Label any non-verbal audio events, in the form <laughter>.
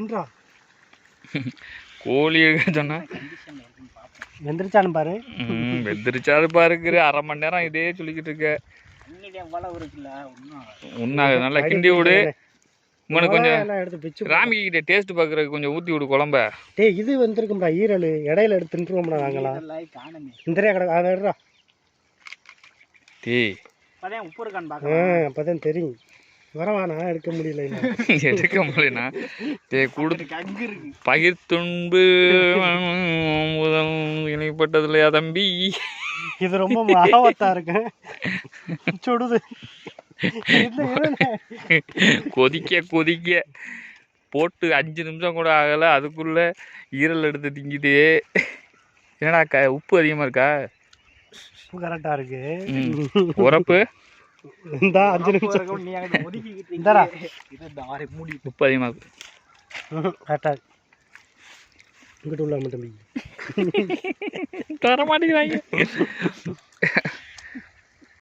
இன்றா கோழி சொன்னா? வெந்திரிச்சானு பாரு. ம், வெந்திரிச்சாது பாருக்குற அரை மணி நேரம் இதே சொல்லிக்கிட்டு இருக்க. உன்னாக நல்லா கிண்டி விடு. உனக்கு கொஞ்சம் எல்லாம் எடுத்து பிச்சு ராமி கிட்ட டேஸ்ட் பார்க்கறதுக்கு கொஞ்சம் ஊற்றி விடு குழம்ப. டேய் இது வந்திருக்கும்டா ஈரல். இடையில எடுத்து தின்றுவோம்டா நாங்களாம் இந்திரியா கடை அதை எடுறா. டேய். அப்பதான் தெரியும். வரவானா எடுக்க முடியல. <laughs> எடுக்க முடியலனா டேய் கொடு இருக்கு, அங்க இருக்கு. பகிர் துன்பு <laughs> முதல் இணைப்பட்டதில்லையா தம்பி? இது ரொம்ப மாவத்தா இருக்கு சுடுது. கொதிக்க கொதிக்க. போட்டு அஞ்சு நிமிஷம் கூட ஆகலை. அதுக்குள்ள ஈரல் எடுத்து திங்குதே. என்னடா க உப்பு அதிகமாக இருக்கா? உப்பு கரெக்டா இருக்கு. உரப்பு? இந்த அஞ்சு நிமிஷம். இருக்கும், நீ அங்க ஒதுக்கிக்கிட்டு இந்தாடா. இது தாரை மூடி. உப்பு அதிகமாக இருக்கு கரெக்டா இருக்கு இங்கிட்டு உள்ள மட்டும் தர மாட்டேங்கிறாங்க